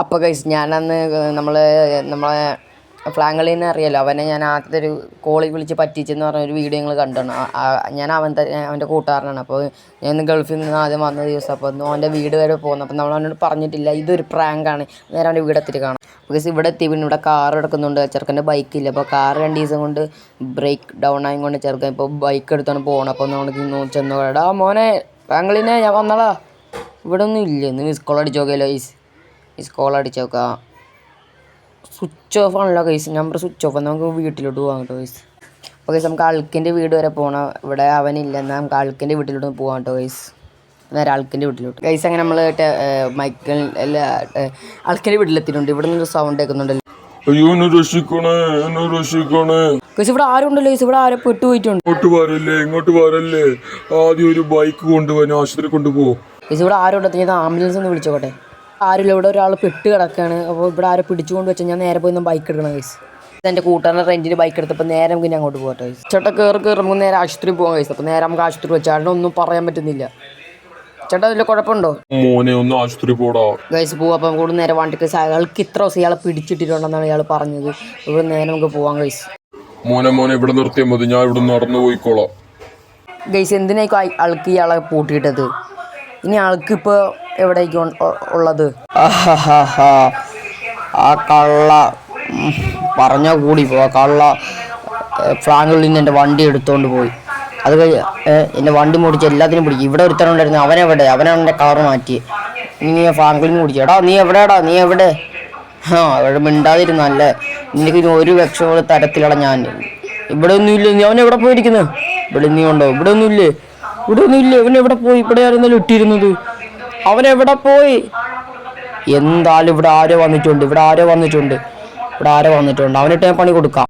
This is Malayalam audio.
അപ്പോൾ ഗൈസ് ഞാനന്ന് നമ്മൾ നമ്മളെ ഫ്ലാങ്കളിന്ന് അറിയാലോ അവനെ ഞാൻ ആദ്യത്തെ ഒരു കോളിൽ വിളിച്ച് പറ്റിച്ചെന്ന് പറഞ്ഞ ഒരു വീഡിയോ നിങ്ങൾ കണ്ടാണ് ഞാൻ അവൻ അവന്റെ കൂട്ടുകാരനാണ്. അപ്പോൾ ഞാൻ ഇന്ന് ഗൾഫിൽ നിന്ന് ആദ്യം വന്ന ദിവസം അപ്പോൾ ഒന്ന് അവന്റെ വീട് വരെ പോകുന്നു അപ്പോൾ നമ്മൾ അവനോട് പറഞ്ഞിട്ടില്ല ഇതൊരു പ്രാങ്കാണ് നേരെ അവന്റെ വീട് എത്തിയിട്ട് കാണാം. ബിക്കോസ് ഇവിടെ എത്തി പിന്നെ ഇവിടെ കാർ എടുക്കുന്നുണ്ട് ചെറുക്കന്റെ ബൈക്കില്ല അപ്പോൾ കാർ രണ്ട് ദിവസം കൊണ്ട് ബ്രേക്ക് ഡൗൺ ആയി കൊണ്ട് ചെറുക്കൻ ഇപ്പോൾ ബൈക്ക് എടുത്താണ് പോകണം അപ്പോൾ നമുക്ക് ചെന്നു എടാ മോനെ ഫ്ലാങ്കളിനെ ഞാൻ വന്നടാ. ഇവിടെ ഒന്നും ഇല്ല. ഇന്ന് മിസ് കോൾ അടിച്ച് നോക്കിയല്ലോ ഈസ് മിസ് കോൾ അടിച്ച് നോക്കുക സ്വിച്ച് ഓഫ് ആണല്ലോ കേസ് നമ്പർ സ്വിച്ച് ഓഫ് നമുക്ക് വീട്ടിലോട്ട് പോകാം കേട്ടോ കൈസ് അപ്പോൾ കൈസ് നമുക്ക് അൾക്കിന്റെ വീട് വരെ പോകണം ഇവിടെ അവനില്ല. എന്നാൽ നമുക്ക് അൾക്കിന്റെ വീട്ടിലോട്ട് പോകാം കേട്ടോ കൈസ് നേരെ അൾക്കിന്റെ വീട്ടിലോട്ട്. കേസ് അങ്ങനെ നമ്മൾ മൈക്കിൾ അല്ല അൾക്കിന്റെ വീട്ടിലെത്തിയിട്ടുണ്ട്. ഇവിടെ നിന്നൊരു സൗണ്ട് കേൾക്കുന്നുണ്ടല്ലോ. അയ്യോ എന്നെ രക്ഷിക്കണേ എന്നെ രക്ഷിക്കണേ. കൈസ് ഇവിടെ ആരും ഉണ്ടല്ലോ കൈസ് ഇവിടെ ആരും പെട്ടുപോയിട്ടുണ്ട് ഇങ്ങോട്ട് വരല്ലേ ഇങ്ങോട്ട് വരല്ലേ. ആദ്യം ഒരു ബൈക്ക് കൊണ്ടുപോകാൻ ആശുപത്രി കൊണ്ടുപോകും കൈസ് ഇവിടെ ആരും ഉണ്ടെങ്കിൽ ഞാൻ ആംബുലൻസ് ഒന്ന് വിളിച്ചോട്ടെ ആരുമില്ല ഇവിടെ ഒരാൾ പെട്ട് കിടക്കുകയാണ് അപ്പോൾ ഇവിടെ ആരെ പിടിച്ചുകൊണ്ട് വെച്ചാൽ ഞാൻ നേരെ പോയി ഒന്ന് ബൈക്ക് എടുക്കണം കൈസ് എന്റെ കൂട്ടുകാരന്റെ റെന്റിന് ബൈക്ക് എടുത്തപ്പോൾ നേരെ നമുക്ക് ഞാൻ അങ്ങോട്ട് പോകട്ടെ കൈസ് ചേട്ടാ കയറി കയറി നമുക്ക് നേരെ ആശുപത്രി പോകാം കൈസ് അപ്പോൾ നേരെ നമുക്ക് ആശുപത്രി വെച്ചാൽ ഒന്നും പറയാൻ പറ്റുന്നില്ല. ചേട്ടാ അതിൽ കുഴപ്പമുണ്ടോ? മോനെ ഒന്ന് ആശുപത്രി പോടാ. ഗൈസ് പോവാം. അപ്പോൾ കൂടെ നേരെ വണ്ടിക്ക് അയാൾക്ക് ഇത്ര ദിവസം ഇയാളെ പിടിച്ചിട്ടിട്ടുണ്ടെന്നാണ് ഇയാൾ പറഞ്ഞത്. ഇവിടെ നേരെ നമുക്ക് പോവാം ഗൈസ് മോനെ മോനെ ഇവിടെ നിർത്തിയാൽ മതി. ഞാൻ ഇവിടെ നടന്നു പോയിക്കോളാം. ഗൈസ് എന്തിനായിരിക്കും അയ- ആൾക്ക് ഇയാളെ പൂട്ടിയിട്ടത്? ഇനി ആൾക്ക് ഇപ്പോൾ എവിടേക്കും ഉള്ളത്. ആ കള്ള പറഞ്ഞ കൂടി പോ കള്ള ഫ്രാങ്കിൽ നിന്ന് എന്റെ വണ്ടി എടുത്തുകൊണ്ട് പോയി. അത് കഴിഞ്ഞ് എന്റെ വണ്ടി മുടിച്ച് എല്ലാത്തിനും പിടിക്കും. ഇവിടെ ഒരുത്തനുണ്ടായിരുന്നു. അവനെവിടെ? അവനാണ് എന്റെ കളർ മാറ്റി. നീ ഫ്രാങ്കിൽ നിന്ന് പിടിച്ചു എടാ നീ എവിടെടാ നീ എവിടെ? ആ അവിടെ മിണ്ടാതിരുന്നല്ലേ നിനക്ക് ഇനി ഒരു ലക്ഷം തരത്തിലാണ് ഞാൻ. ഇവിടെ ഒന്നുമില്ല? നീ അവൻ എവിടെ പോയിരിക്കുന്നു? ഇവിടെ നീ ഉണ്ടോ? ഇവിടെ ഒന്നും ഇല്ലേ ഇവിടെ ഒന്നും ഇവൻ എവിടെ പോയി? ഇവിടെ ആയിരുന്നല്ലോ ഇട്ടിരുന്നത്? അവൻ എവിടെ പോയി? എന്തായാലും ഇവിടെ ആരോ വന്നിട്ടുണ്ട്. ഇവിടെ ആരോ വന്നിട്ടുണ്ട്. ഇവിടെ ആരോ വന്നിട്ടുണ്ട്. അവനിട്ട് ഞാൻ പണി കൊടുക്കാം.